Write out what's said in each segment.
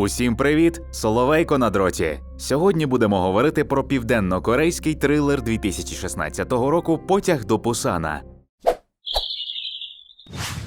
Усім привіт! Соловейко на дроті. Сьогодні будемо говорити про південно-корейський трилер 2016 року Потяг до Пусана.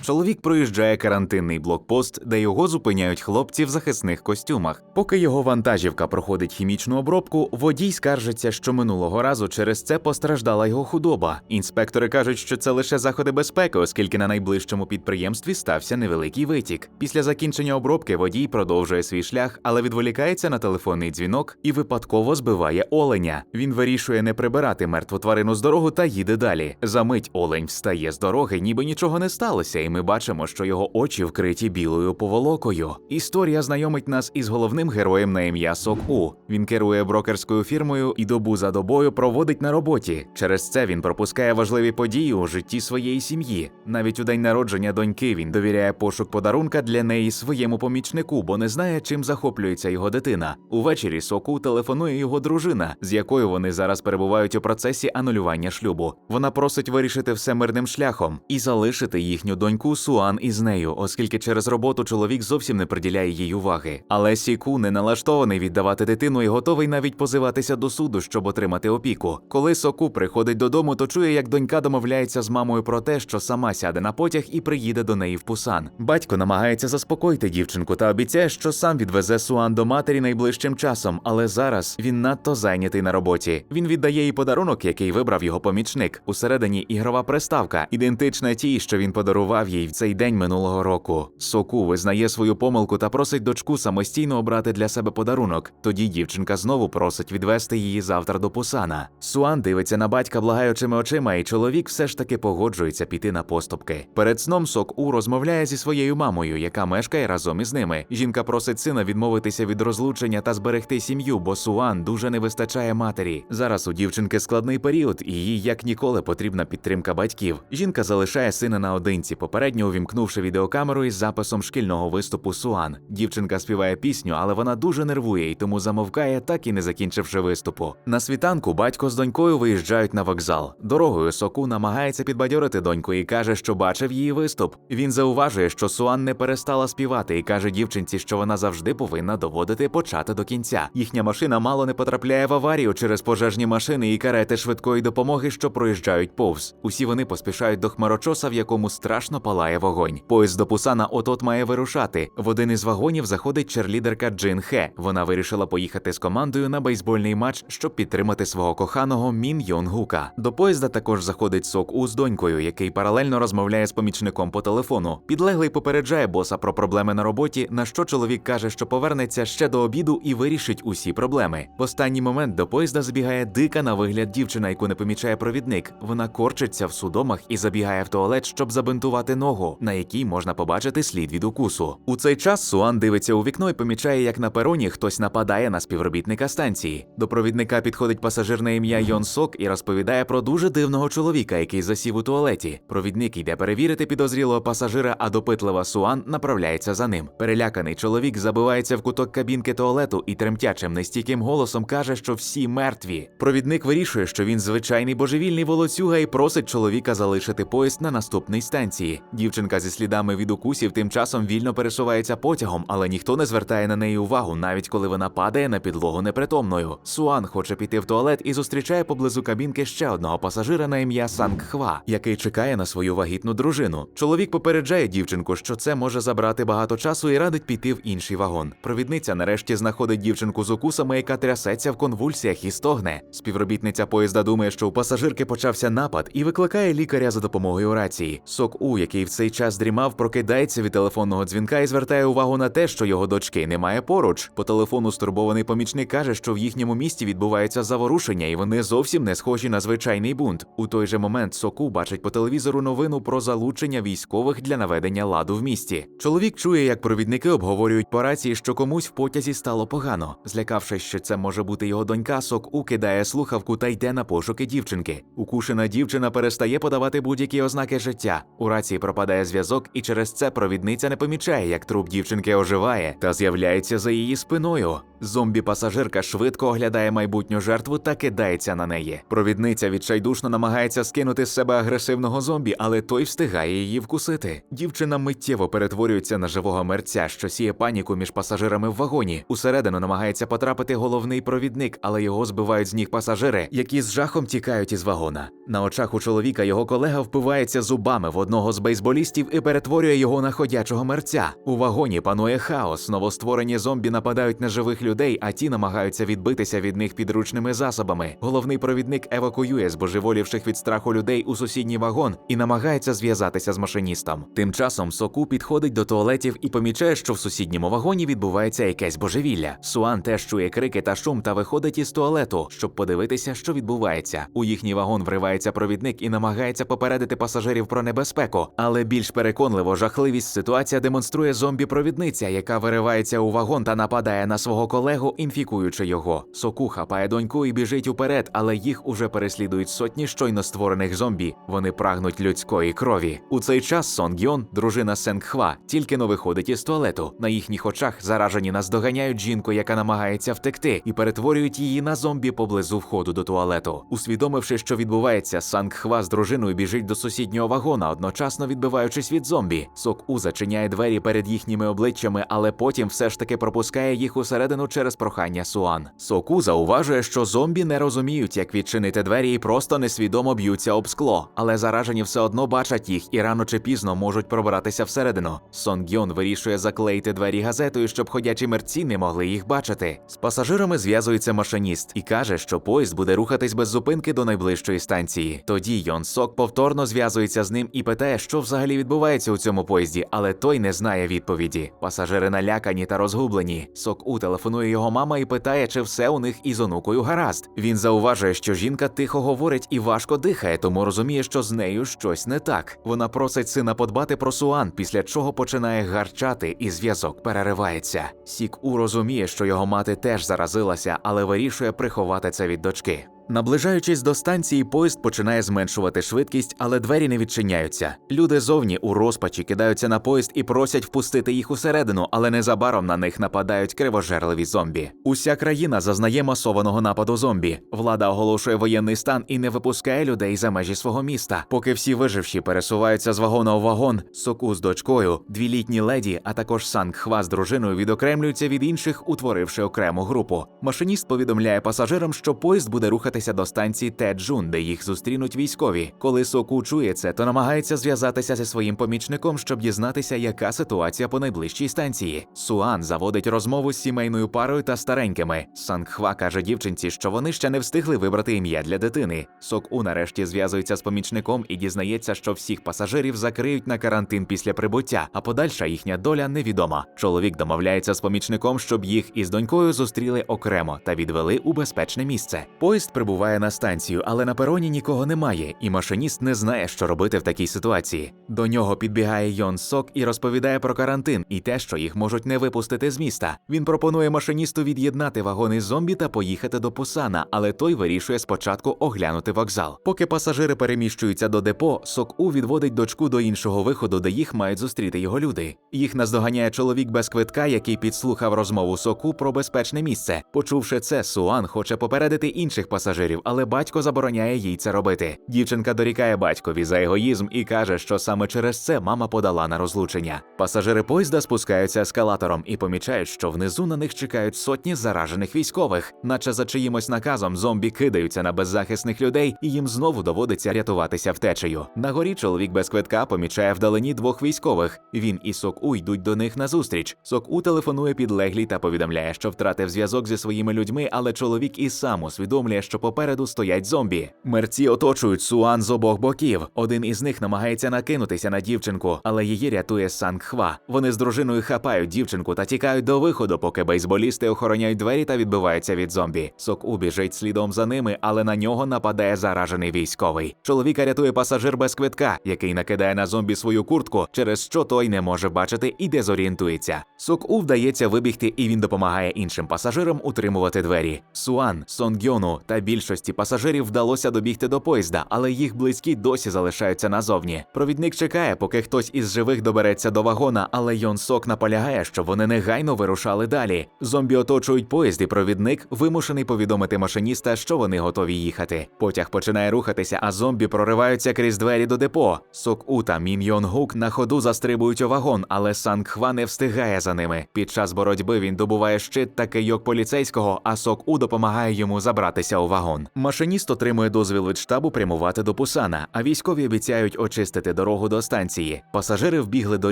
Чоловік проїжджає карантинний блокпост, де його зупиняють хлопці в захисних костюмах. Поки його вантажівка проходить хімічну обробку, водій скаржиться, що минулого разу через це постраждала його худоба. Інспектори кажуть, що це лише заходи безпеки, оскільки на найближчому підприємстві стався невеликий витік. Після закінчення обробки водій продовжує свій шлях, але відволікається на телефонний дзвінок і випадково збиває оленя. Він вирішує не прибирати мертву тварину з дорогу та їде далі. Замить олень встає з дороги, ніби нічого не сталося, і ми бачимо, що його очі вкриті білою поволокою. Історія знайомить нас із головним героєм на ім'я Сок У. Він керує брокерською фірмою і добу за добою проводить на роботі. Через це він пропускає важливі події у житті своєї сім'ї. Навіть у день народження доньки він довіряє пошук подарунка для неї своєму помічнику, бо не знає, чим захоплюється його дитина. Увечері Соку телефонує його дружина, з якою вони зараз перебувають у процесі анулювання шлюбу. Вона просить вирішити все мирним шляхом і залишити їхню доньку Суан із нею, оскільки через роботу чоловік зовсім не приділяє їй уваги. Але Сіку не налаштований віддавати дитину і готовий навіть позиватися до суду, щоб отримати опіку. Коли Соку приходить додому, то чує, як донька домовляється з мамою про те, що сама сяде на потяг і приїде до неї в Пусан. Батько намагається заспокоїти дівчинку та обіцяє, що сам відвезе Суан до матері найближчим часом, але зараз він надто зайнятий на роботі. Він віддає їй подарунок, який вибрав його помічник. Усередині ігрова приставка, ідентична тій, що він подарував їй в цей день минулого року. Соку визнає свою помилку та просить дочку самостійно обрати для себе подарунок. Тоді дівчинка знову просить відвести її завтра до Пусана. Суан дивиться на батька благаючими очима, і чоловік все ж таки погоджується піти на поступки. Перед сном Сок У розмовляє зі своєю мамою, яка мешкає разом із ними. Жінка просить сина відмовитися від розлучення та зберегти сім'ю, бо Суан дуже не вистачає матері. Зараз у дівчинки складний період, і їй як ніколи потрібна підтримка батьків. Жінка залишає сина наодинці, попередньо увімкнувши відеокамеру із записом шкільного виступу Суан. Дівчинка співає пісню, але вона дуже нервує і тому замовкає, так і не закінчивши виступу. На світанку батько з донькою виїжджають на вокзал. Дорогою Соку намагається підбадьорити доньку і каже, що бачив її виступ. Він зауважує, що Суан не перестала співати, і каже дівчинці, що вона завжди повинна доводити почати до кінця. Їхня машина мало не потрапляє в аварію через пожежні машини і карети швидкої допомоги, що проїжджають повз. Усі вони поспішають до хмарочоса, в якому страшно палає вогонь. Поїзд до Пусана от-от має вирушати. В один із вагонів заходить черлідерка Джин Хе. Вона вирішила поїхати з командою на бейсбольний матч, щоб підтримати свого коханого Мін Йонгука. До поїзда також заходить Сок У з донькою, який паралельно розмовляє з помічником по телефону. Підлеглий попереджає боса про проблеми на роботі, на що чоловік каже, що повернеться ще до обіду і вирішить усі проблеми. В останній момент до поїзда збігає дика на вигляд дівчина, яку не помічає провідник. Вона корчиться в судомах і забігає в туалет, щоб забинтувати ногу, на якій можна побачити слід від укусу. У цей час Суан дивиться у вікно і помічає, як на пероні хтось нападає на співробітника станції. До провідника підходить пасажир на ім'я Йон Сок і розповідає про дуже дивного чоловіка, який засів у туалеті. Провідник йде перевірити підозрілого пасажира, а допитлива Суан направляється за ним. Переляканий чоловік забивається в куток кабінки туалету і тремтячим нестійким голосом каже, що всі мертві. Провідник вирішує, що він звичайний божевільний волоцюга і просить чоловіка залишити поїзд на наступній станції. Дівчинка зі слідами від укусів тим часом вільно пересувається потягом, але ніхто не звертає на неї увагу, навіть коли вона падає на підлогу непритомною. Суан хоче піти в туалет і зустрічає поблизу кабінки ще одного пасажира на ім'я Санг Хва, який чекає на свою вагітну дружину. Чоловік попереджає дівчинку, що це може забрати багато часу і радить піти в інший вагон. Провідниця нарешті знаходить дівчинку з укусами, яка трясеться в конвульсіях і стогне. Співробітниця поїзда думає, що у пасажирки почався напад і викликає лікаря за допомогою рації. Сок У, який в цей час дрімав, прокидається від телефонного дзвінка і звертає увагу на те, що його дочки немає поруч. По телефону стурбований помічник каже, що в їхньому місті відбувається заворушення, і вони зовсім не схожі на звичайний бунт. У той же момент Соку бачить по телевізору новину про залучення військових для наведення ладу в місті. Чоловік чує, як провідники обговорюють по рації, що комусь в потязі стало погано. Злякавшись, що це може бути його донька, Сок кидає слухавку та йде на пошуки дівчинки. Укушена дівчина перестає подавати будь-які ознаки життя. У рації пропадає зв'язок, і через це провідниця не помічає, як труп дівчинки оживає та з'являється за її спиною. Зомбі-пасажирка швидко оглядає майбутню жертву та кидається на неї. Провідниця відчайдушно намагається скинути з себе агресивного зомбі, але той встигає її вкусити. Дівчина миттєво перетворюється на живого мерця, що сіє паніку між пасажирами в вагоні. Усередину намагається потрапити головний провідник, але його збивають з ніг пасажири, які з жахом тікають із вагона. На очах у чоловіка його колега впивається зубами в одного з бейсболістів і перетворює його на ходячого мерця. У вагоні панує хаос. Новостворені зомбі нападають на живих людей, а ті намагаються відбитися від них підручними засобами. Головний провідник евакуює збожеволівших від страху людей у сусідній вагон і намагається зв'язатися з машиністом. Тим часом Соку підходить до туалетів і помічає, що в сусідньому вагоні відбувається якесь божевілля. Суан теж чує крики та шум та виходить із туалету, щоб подивитися, що відбувається. У їхній вагон вривається провідник і намагається попередити пасажирів про небезпеку. Але більш переконливо жахливість ситуація демонструє зомбі-провідниця, яка виривається у вагон та нападає на свого колегу, інфікуючи його. Соку хапає доньку і біжить уперед, але їх уже переслідують сотні щойно створених зомбі. Вони прагнуть людської крові. У цей час Сон Гьон, дружина Сенгхва, тільки но виходить із туалету. На їхніх очах заражені наздоганяють жінку, яка намагається втекти, і перетворюють її на зомбі поблизу входу до туалету. Усвідомивши, що відбувається, Сангхва з дружиною біжить до сусіднього вагона, одночасно відбиваючись від зомбі. Сок У зачиняє двері перед їхніми обличчями, але потім все ж таки пропускає їх усередину через прохання Суан. Соку зауважує, що зомбі не розуміють, як відчинити двері і просто несвідомо б'ються об скло, але заражені все одно бачать їх і рано чи пізно можуть пробратися всередину. Сон Гьон вирішує заклеїти двері газетою, щоб ходячі мерці не могли їх бачити. З пасажирами зв'язується машиніст і каже, що поїзд буде рухатись без зупинки до найближчої станції. Тоді Йон Сок повторно зв'язується з ним і питає, що взагалі відбувається у цьому поїзді, але той не знає відповіді. Пасажири налякані та розгублені. Сок У телефонує його мама і питає, чи все у них із онукою гаразд. Він зауважує, що жінка тихо говорить і важко дихає, тому розуміє, що з нею щось не так. Вона просить сина подбати про Суан, після чого починає гарчати, і зв'язок переривається. Сік У розуміє, що його мати теж заразилася, але вирішує приховати це від дочки. Наближаючись до станції, поїзд починає зменшувати швидкість, але двері не відчиняються. Люди зовні у розпачі кидаються на поїзд і просять впустити їх усередину, але незабаром на них нападають кривожерливі зомбі. Уся країна зазнає масованого нападу зомбі. Влада оголошує воєнний стан і не випускає людей за межі свого міста. Поки всі виживші пересуваються з вагона у вагон, соку з дочкою, дві літні леді, а також Санг Хва з дружиною відокремлюються від інших, утворивши окрему групу. Машиніст повідомляє пасажирам, що поїзд буде рухатися до станції Теджун, де їх зустрінуть військові. Коли Соку чує це, то намагається зв'язатися зі своїм помічником, щоб дізнатися, яка ситуація по найближчій станції. Суан заводить розмову з сімейною парою та старенькими. Сангхва каже дівчинці, що вони ще не встигли вибрати ім'я для дитини. Сок У нарешті зв'язується з помічником і дізнається, що всіх пасажирів закриють на карантин після прибуття, а подальша їхня доля невідома. Чоловік домовляється з помічником, щоб їх із донькою зустріли окремо та відвели у безпечне місце. Поїзд прибуває на станцію, але на пероні нікого немає, і машиніст не знає, що робити в такій ситуації. До нього підбігає Йон Сок і розповідає про карантин і те, що їх можуть не випустити з міста. Він пропонує машиністу від'єднати вагони зомбі та поїхати до Пусана, але той вирішує спочатку оглянути вокзал. Поки пасажири переміщуються до депо, Сок У відводить дочку до іншого виходу, де їх мають зустріти його люди. Їх наздоганяє чоловік без квитка, який підслухав розмову Соку про безпечне місце. Почувши це, Суан хоче попередити інших пасажирів, але батько забороняє їй це робити. Дівчинка дорікає батькові за егоїзм і каже, що саме через це мама подала на розлучення. Пасажири поїзда спускаються ескалатором і помічають, що внизу на них чекають сотні заражених військових, наче за чиїмось наказом зомбі кидаються на беззахисних людей, і їм знову доводиться рятуватися втечею. На горі чоловік без квитка помічає вдалині двох військових. Він і Сок-У йдуть до них назустріч. Сок-У телефонує підлеглій та повідомляє, що втратив зв'язок зі своїми людьми, але чоловік і сам усвідомлює, що попереду стоять зомбі. Мерці оточують Суан з обох боків. Один із них намагається накинутися на дівчинку, але її рятує Сангхва. Вони з дружиною хапають дівчинку та тікають до виходу, поки бейсболісти охороняють двері та відбиваються від зомбі. Сок-У біжить слідом за ними, але на нього нападає заражений військовий. Чоловіка рятує пасажир без квитка, який накидає на зомбі свою куртку, через що той не може бачити і дезорієнтується. Сок-У вдається вибігти, і він допомагає іншим пасажирам утримувати двері. Суан, Сонгьону та Білі Більшості пасажирів вдалося добігти до поїзда, але їх близькі досі залишаються назовні. Провідник чекає, поки хтось із живих добереться до вагона, але Йон Сок наполягає, щоб вони негайно вирушали далі. Зомбі оточують поїзд, і провідник вимушений повідомити машиніста, що вони готові їхати. Потяг починає рухатися, а зомбі прориваються крізь двері до депо. Сок У та Мін Йон Гук на ходу застрибують у вагон, але Санг Хва не встигає за ними. Під час боротьби він добуває щит та кийок поліцейського, а Сок У допомагає йому забратися у вагон. Машиніст отримує дозвіл від штабу прямувати до Пусана, а військові обіцяють очистити дорогу до станції. Пасажири вбігли до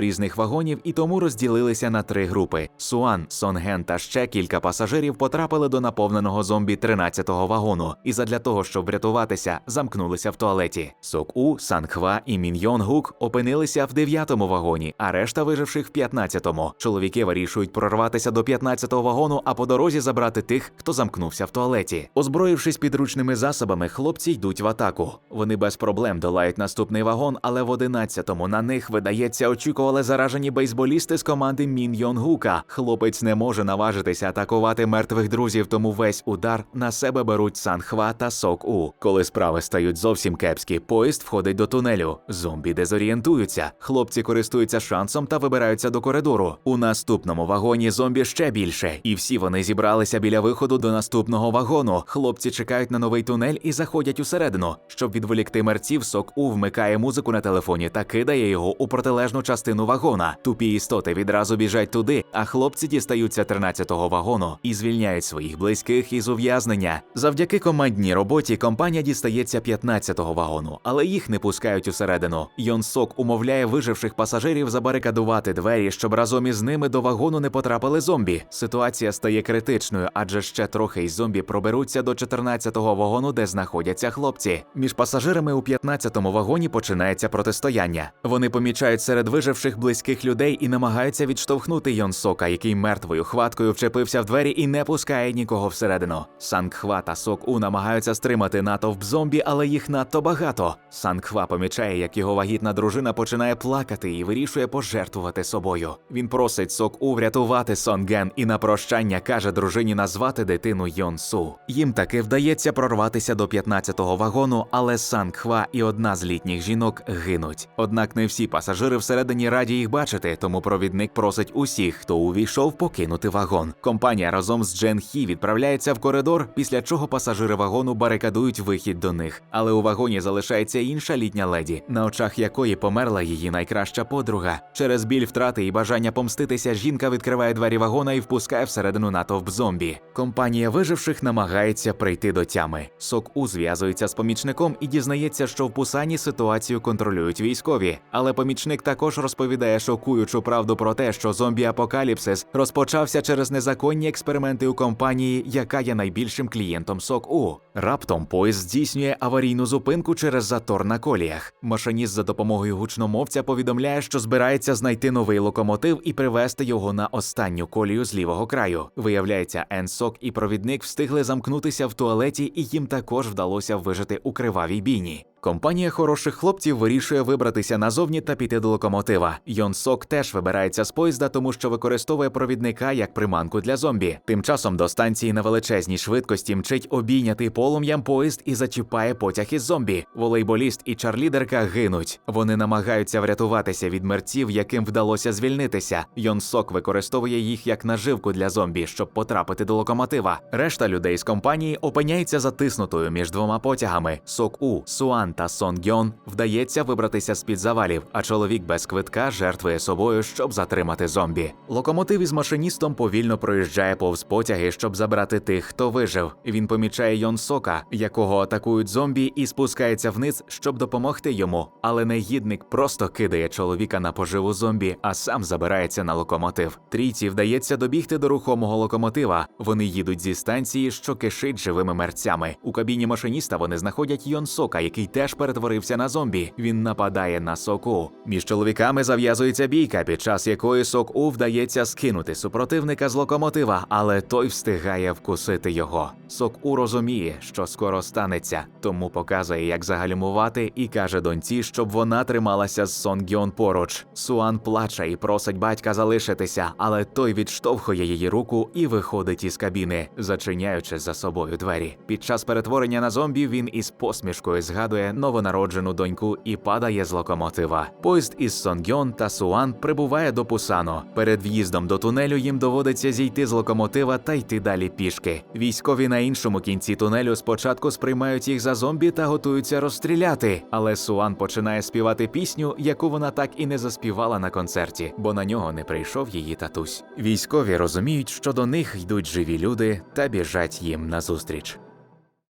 різних вагонів і тому розділилися на три групи: Суан, Сонген та ще кілька пасажирів потрапили до наповненого зомбі 13-го вагону, і задля того, щоб врятуватися, замкнулися в туалеті. Сок У, Сангхва і Мін Йон Гук опинилися в 9-му вагоні, а решта виживших в 15-му. Чоловіки вирішують прорватися до 15-го вагону, а по дорозі забрати тих, хто замкнувся в туалеті. Озброївшись підручними засобами, хлопці йдуть в атаку. Вони без проблем долають наступний вагон, але в 11-му на них видається очікували заражені бейсболісти з команди Мін Йон Гука. Хлопець не може наважитися атакувати мертвих друзів, тому весь удар на себе беруть Сан Хва та Сок У. Коли справи стають зовсім кепські, поїзд входить до тунелю. Зомбі дезорієнтуються. Хлопці користуються шансом та вибираються до коридору. У наступному вагоні зомбі ще більше, і всі вони зібралися біля виходу до наступного вагону. Хлопці чекають на новий тунель і заходять усередину. Щоб відволікти мерців, Сок У вмикає музику на телефоні та кидає його у протилежну частину вагона. Тупі істоти відразу біжать туди, а хлопці дістаються 13-го вагону і звільняють своїх близьких із ув'язнення. Завдяки командній роботі компанія дістається 15-го вагону, але їх не пускають усередину. Йон Сок умовляє виживших пасажирів забарикадувати двері, щоб разом із ними до вагону не потрапили зомбі. Ситуація стає критичною, адже ще трохи й зомбі проберуться до 14-го вагону, де знаходяться хлопці. Між пасажирами у 15-му вагоні починається протистояння. Вони помічають серед виживших близьких людей і намагаються відштовхнути Йон Сока, який мертвою хваткою вчепився в двері і не пускає нікого всередину. Сангхва та Сок У намагаються стримати натовп зомбі, але їх надто багато. Сангхва помічає, як його вагітна дружина починає плакати і вирішує пожертвувати собою. Він просить Сок У врятувати Сонген і на прощання каже дружині назвати дитину Йон Су. Їм таки вдається прорватися до 15-го вагону, але Сангхва і одна з літніх жінок гинуть. Однак не всі пасажири всередині раді їх бачити, тому провідник просить усіх, хто увійшов, покинути вагон. Компанія разом з Джен Хі відправляється в коридор, після чого пасажири вагону барикадують вихід до них. Але у вагоні залишається інша літня леді, на очах якої померла її найкраща подруга. Через біль втрати і бажання помститися, жінка відкриває двері вагона і впускає всередину натовп зомбі. Компанія виживших намагається прийти до тями. Сок У зв'язується з помічником і дізнається, що в Пусані ситуацію контролюють військові. Але помічник також розповідає шокуючу правду про те, що зомбі-апокаліпсис розпочався через незаконні експерименти у компанії, яка є найбільшим клієнтом Сок У. Раптом поїзд здійснює аварійну зупинку через затор на коліях. Машиніст за допомогою гучномовця повідомляє, що збирається знайти новий локомотив і привезти його на останню колію з лівого краю. Виявляється, Енсок і провідник встигли замкнутися в туалеті, і їм також вдалося вижити у кривавій бійні. Компанія хороших хлопців вирішує вибратися назовні та піти до локомотива. Йон Сок теж вибирається з поїзда, тому що використовує провідника як приманку для зомбі. Тим часом до станції на величезній швидкості мчить обійнятий полум'ям поїзд і зачіпає потяг із зомбі. Волейболіст і чарлідерка гинуть. Вони намагаються врятуватися від мерців, яким вдалося звільнитися. Йон Сок використовує їх як наживку для зомбі, щоб потрапити до локомотива. Решта людей з компанії опиняється затиснутою між двома потягами. Сок У, Суан та Сон Гьон вдається вибратися з під завалів, а чоловік без квитка жертвує собою, щоб затримати зомбі. Локомотив із машиністом повільно проїжджає повз потяги, щоб забрати тих, хто вижив. Він помічає Йон Сока, якого атакують зомбі, і спускається вниз, щоб допомогти йому. Але негідник просто кидає чоловіка на поживу зомбі, а сам забирається на локомотив. Трійці вдається добігти до рухомого локомотива. Вони їдуть зі станції, що кишить живими мерцями. У кабіні машиніста вони знаходять Йон Сока, який теж теж перетворився на зомбі. Він нападає на соку. Між чоловіками зав'язується бійка, під час якої сок-у вдається скинути супротивника з локомотива, але той встигає вкусити його. Сок-у розуміє, що скоро станеться, тому показує, як загальмувати, і каже доньці, щоб вона трималася з Сонгьон поруч. Суан плаче і просить батька залишитися, але той відштовхує її руку і виходить із кабіни, зачиняючи за собою двері. Під час перетворення на зомбі він із посмішкою згадує новонароджену доньку і падає з локомотива. Поїзд із Сонгьон та Суан прибуває до Пусану. Перед в'їздом до тунелю їм доводиться зійти з локомотива та йти далі пішки. Військові на іншому кінці тунелю спочатку сприймають їх за зомбі та готуються розстріляти. Але Суан починає співати пісню, яку вона так і не заспівала на концерті, бо на нього не прийшов її татусь. Військові розуміють, що до них йдуть живі люди та біжать їм назустріч.